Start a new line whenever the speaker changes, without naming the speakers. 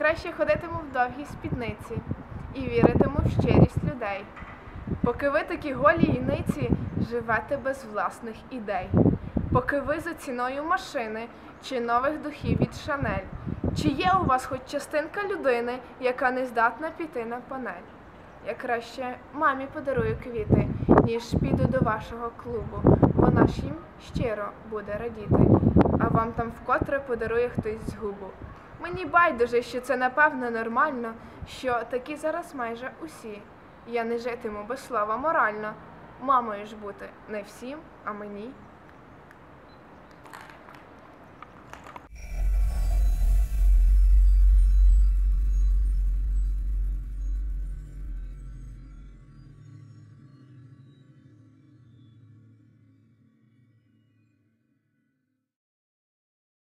краще ходитиму в довгій спідниці і віритиму в щирість людей. Поки ви такі голі і ниці живете без власних ідей. Поки ви за ціною машини чи нових духів від Шанель. Чи є у вас хоч частинка людини, яка не здатна піти на панель? Я краще мамі подарую квіти, ніж піду до вашого клубу. Вона ж їм щиро буде радіти, а вам там вкотре подарує хтось згубу. Мені байдуже, що це напевно нормально, що такі зараз майже усі. Я не житиму без слова морально. Мамою ж бути не всім, а мені.